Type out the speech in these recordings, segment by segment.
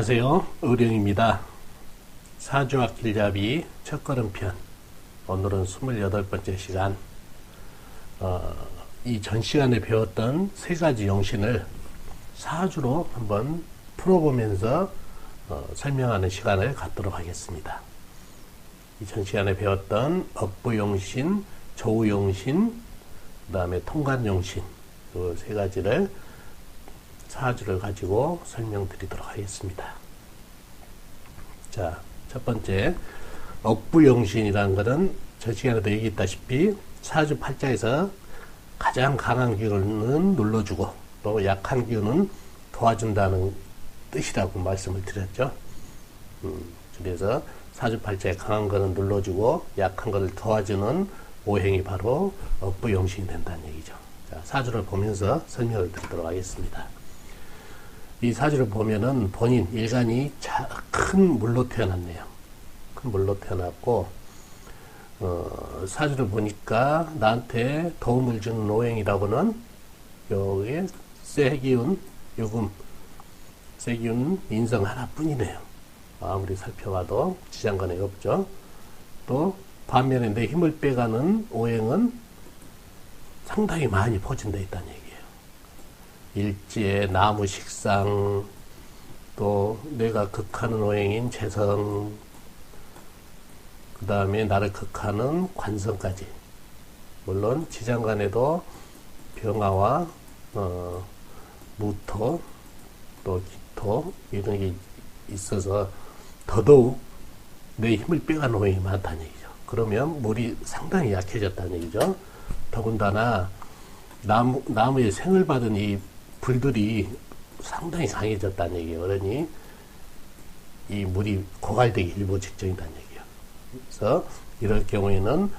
안녕하세요. 의령입니다. 사주학 길잡이 첫걸음편. 오늘은 28번째 시간. 어, 이 전 시간에 배웠던 세 가지 용신을 사주로 한번 풀어보면서 어, 설명하는 시간을 갖도록 하겠습니다. 이 전 시간에 배웠던 억부용신, 조우용신, 그 다음에 통관용신, 그 세 가지를 사주를 가지고 설명드리도록 하겠습니다. 자, 첫 번째, 억부용신이라는 것은 저 시간에도 얘기했다시피 사주 팔자에서 가장 강한 기운은 눌러주고 또 약한 기운은 도와준다는 뜻이라고 말씀을 드렸죠. 음, 그래서 사주 팔자에 강한 것은 눌러주고 약한 것을 도와주는 오행이 바로 억부용신이 된다는 얘기죠. 자, 사주를 보면서 설명을 드리도록 하겠습니다. 이 사주를 보면은 본인 일간이 큰 물로 태어났네요. 큰 물로 태어났고 어, 사주를 보니까 나한테 도움을 주는 오행이라고는 여기에 세기운 요금 세기운 인성 하나뿐이네요. 아무리 살펴봐도 지장간에 없죠. 또 반면에 내 힘을 빼가는 오행은 상당히 많이 포진되어 있다는 얘기. 일지에 나무 식상 또 내가 극하는 오행인 재성 그 다음에 나를 극하는 관성까지 물론 지장간에도 병화와 어, 무토 또 기토 이런 게 있어서 더더욱 내 힘을 빼가는 오행이 많다는 얘기죠. 그러면 물이 상당히 약해졌다는 얘기죠. 더군다나 나무, 나무에 생을 받은 이 불들이 상당히 강해졌다는 얘기예요. 그러니 이 물이 고갈되기 일보 직전이라는 얘기예요. 그래서 이럴 경우에는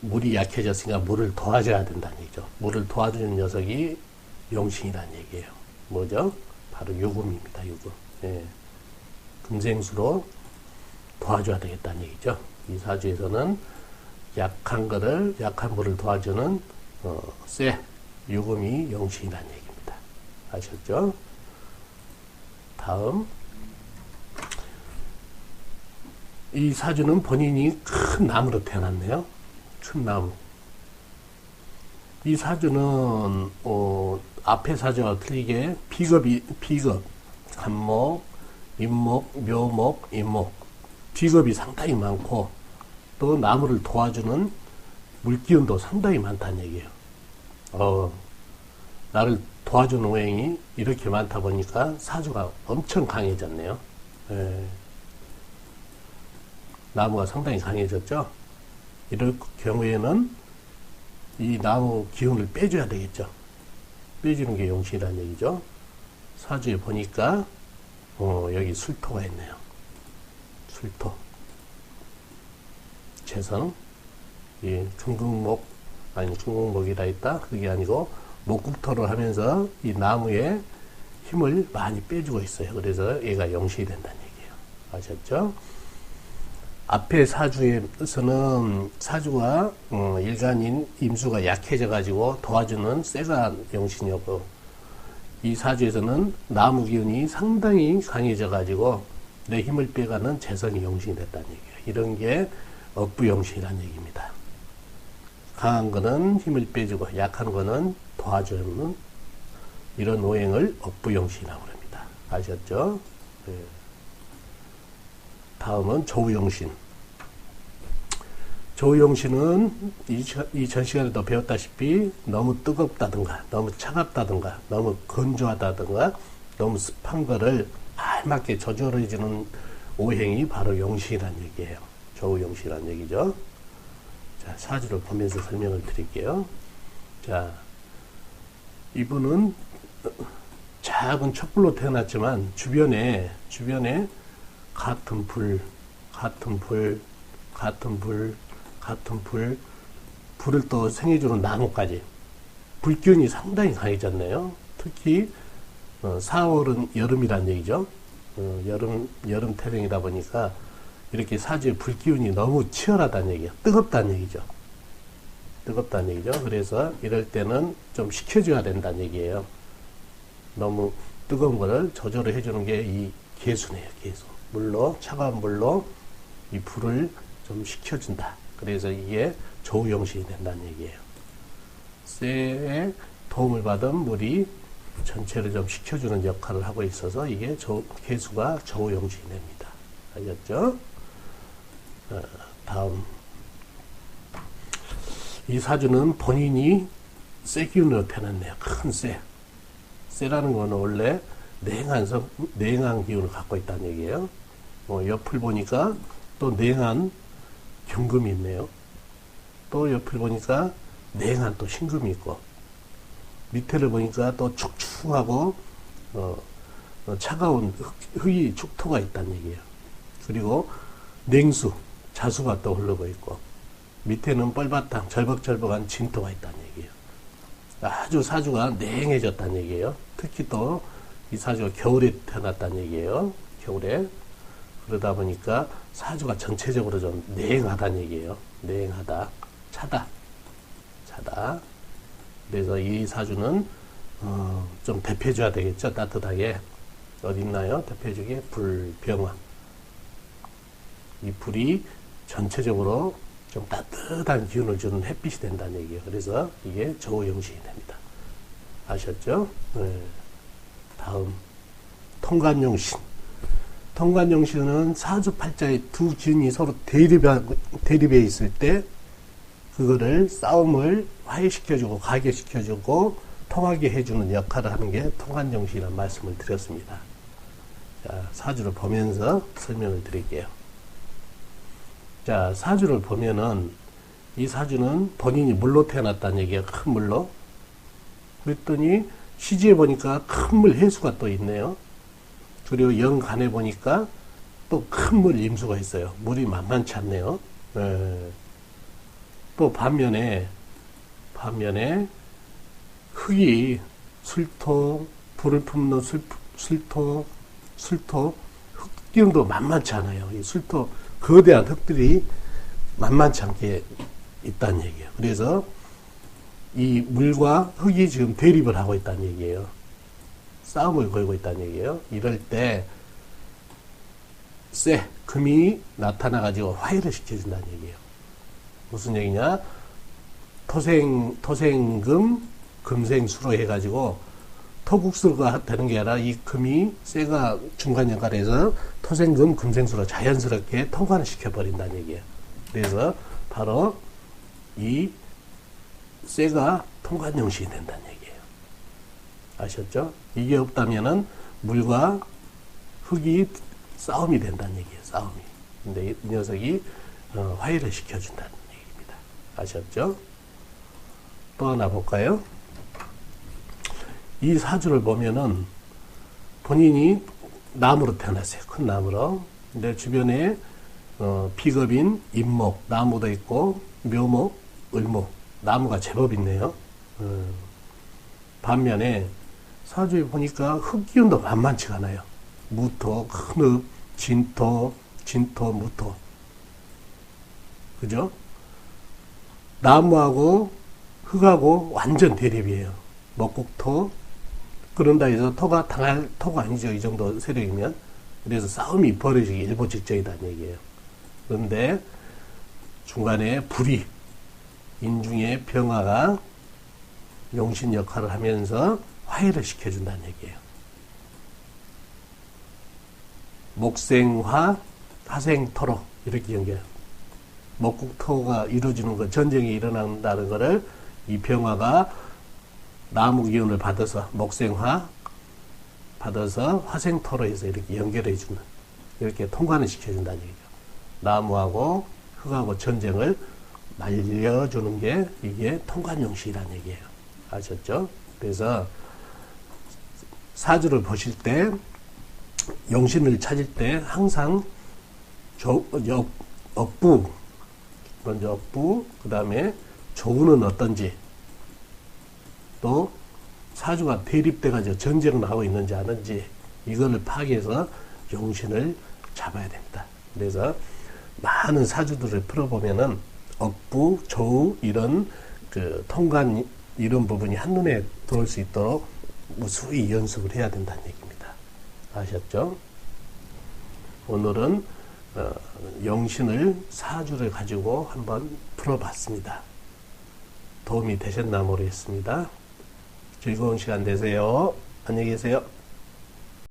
물이 약해졌으니까 물을 도와줘야 된다는 얘기죠. 물을 도와주는 녀석이 용신이라는 얘기예요. 뭐죠? 바로 유금입니다. 유금. 예. 금생수로 도와줘야 되겠다는 얘기죠. 이 사주에서는 약한 거를 약한 물을 도와주는 어, 쇠 유금이 용신이라는 얘기입니다. 아셨죠? 다음 이 사주는 본인이 큰 나무로 태어났네요. 큰 나무. 이 사주는 어, 앞에 사주와 틀리게 비겁이 비겁, 간목, 임목, 묘목, 임목 비겁이 상당히 많고 또 나무를 도와주는 물기운도 상당히 많다는 얘기예요. 어, 나를 도와주는 오행이 이렇게 많다 보니까 사주가 엄청 강해졌네요. 예. 나무가 상당히 강해졌죠. 이럴 경우에는 이 나무 기운을 빼줘야 되겠죠. 빼주는 게 용신이라는 얘기죠. 사주에 보니까 어, 여기 술토가 있네요. 술토. 재성, 예, 중국목 아니 중국목이라 있다 그게 아니고 목국토를 하면서 이 나무에 힘을 많이 빼주고 있어요. 그래서 얘가 영신이 된다는 얘기예요. 아셨죠? 앞에 사주에서는 사주가 어, 일간인 임수가 약해져 가지고 도와주는 쇠가 영신이었고 이 사주에서는 나무 기운이 상당히 강해져 가지고 내 힘을 빼가는 재성이 영신이 됐다는 얘기예요. 이런 게 억부영신이라는 얘기입니다. 강한 거는 힘을 빼주고 약한 거는 도와주는 이런 오행을 억부영신이라고 합니다. 아셨죠? 네. 다음은 조우영신. 조우영신은 이전 시간에도 배웠다시피 너무 뜨겁다든가 너무 차갑다든가 너무 건조하다든가 너무 습한 거를 알맞게 조절해주는 오행이 바로 용신이라는 얘기예요. 조우용신이라는 얘기죠. 자, 사주를 보면서 설명을 드릴게요. 자, 이분은 작은 촛불로 태어났지만 주변에 주변에 같은 불, 같은 불, 같은 불, 같은 불, 불을 또 생해주는 나무까지 불기운이 상당히 강해졌네요. 특히 4월은 어, 여름이란 얘기죠. 어, 여름 여름 태릉이다 보니까 이렇게 사주의 불기운이 너무 치열하다는 얘기야. 뜨겁다는 얘기죠. 뜨겁다는 얘기죠. 그래서 이럴 때는 좀 식혀줘야 된다는 얘기예요. 너무 뜨거운 거를 조절을 해주는 게 이 개수네요, 개수. 물로, 차가운 물로 이 불을 좀 식혀준다. 그래서 이게 조우영신이 된다는 얘기예요. 쇠에 도움을 받은 물이 전체를 좀 식혀주는 역할을 하고 있어서 이게 저, 개수가 저우영신이 됩니다. 알겠죠? 어, 다음. 이 사주는 본인이 쇠 기운으로 태어났네요. 큰 쇠. 쇠라는 거는 원래 냉한 성, 냉한 기운을 갖고 있다는 얘기예요. 어, 옆을 보니까 또 냉한 경금이 있네요. 또 옆을 보니까 냉한 또 신금이 있고 밑에를 보니까 또 축축하고 어, 어, 차가운 흙, 이 축토가 있다는 얘기예요. 그리고 냉수, 자수가 또 흐르고 있고 밑에는 뻘바탕, 절벅절벅한 진토가 있다는 얘기예요. 아주 사주가 냉해졌다는 얘기예요. 특히 또 이 사주가 겨울에 태어났다는 얘기예요. 겨울에. 그러다 보니까 사주가 전체적으로 좀 냉하다는 얘기예요. 냉하다. 차다. 차다. 그래서 이 사주는 어, 좀 대표줘야 되겠죠. 따뜻하게. 어디 있나요? 대표적인 불병화. 이 불이 전체적으로 좀 따뜻한 기운을 주는 햇빛이 된다는 얘기예요. 그래서 이게 저우영신이 됩니다. 아셨죠? 네. 다음 통관용신. 통관용신은 사주팔자의 두 기운이 서로 대립해, 대립해 있을 때 그거를 싸움을 화해시켜주고 가게시켜주고 통하게 해주는 역할을 하는 게 통관용신이라는 말씀을 드렸습니다. 자, 사주를 보면서 설명을 드릴게요. 자, 사주를 보면은 이 사주는 본인이 물로 태어났다는 얘기야. 큰 물로. 그랬더니 시지에 보니까 큰 물 해수가 또 있네요. 그리고 영간에 보니까 또 큰 물 임수가 있어요. 물이 만만치 않네요. 네. 또 반면에 반면에 흙이 술토 불을 품는 술, 술토 술토 흙 기운도 만만치 않아요. 이 술토 거대한 흙들이 만만치 않게 있다는 얘기예요. 그래서 이 물과 흙이 지금 대립을 하고 있다는 얘기예요. 싸움을 걸고 있다는 얘기예요. 이럴 때, 쇠, 금이 나타나가지고 화해를 시켜준다는 얘기예요. 무슨 얘기냐? 토생, 토생금, 금생수로 해가지고 토국수가 되는 게 아니라 이 금이 쇠가 중간 역할에서 토생금, 금생수로 자연스럽게 통관을 시켜버린다는 얘기예요. 그래서 바로 이 쇠가 통관용신이 된다는 얘기예요. 아셨죠? 이게 없다면은 물과 흙이 싸움이 된다는 얘기예요. 싸움이. 근데 이 녀석이 어, 화해를 시켜준다는 얘기입니다. 아셨죠? 또 하나 볼까요? 이 사주를 보면은 본인이 나무로 태어났어요. 큰 나무로. 근데 주변에 어, 비겁인 임목, 나무도 있고 묘목, 을목, 나무가 제법 있네요. 어, 반면에 사주에 보니까 흙기운도 만만치가 않아요. 무토, 큰흙, 진토, 진토, 무토. 그죠? 나무하고 흙하고 완전 대립이에요. 먹국토. 그런다 해서 토가 당할 토가 아니죠. 이 정도 세력이면. 그래서 싸움이 벌어지기 일보 직전이다는 얘기예요. 그런데 중간에 불이 인중의 병화가 용신 역할을 하면서 화해를 시켜준다는 얘기예요. 목생화, 화생토로 이렇게 연결. 목국토가 이루어지는 것, 전쟁이 일어난다는 것을 이 병화가 나무 기운을 받아서 목생화 받아서 화생토로 해서 이렇게 연결해 주는 이렇게 통관을 시켜준다는 얘기죠. 나무하고 흙하고 전쟁을 말려주는 게 이게 통관용시라는 얘기예요. 아셨죠? 그래서 사주를 보실 때 용신을 찾을 때 항상 억부 먼저 억부 그 다음에 조우는 어떤지 또 사주가 대립돼가지고 전쟁을 하고 있는지 아는지 이거를 파악해서 용신을 잡아야 됩니다. 그래서 많은 사주들을 풀어보면은 억부, 저우 이런 그 통관 이런 부분이 한눈에 들어올 수 있도록 무수히 연습을 해야 된다는 얘기입니다. 아셨죠? 오늘은 어, 영신을 사주를 가지고 한번 풀어봤습니다. 도움이 되셨나 모르겠습니다. 즐거운 시간 되세요. 안녕히 계세요.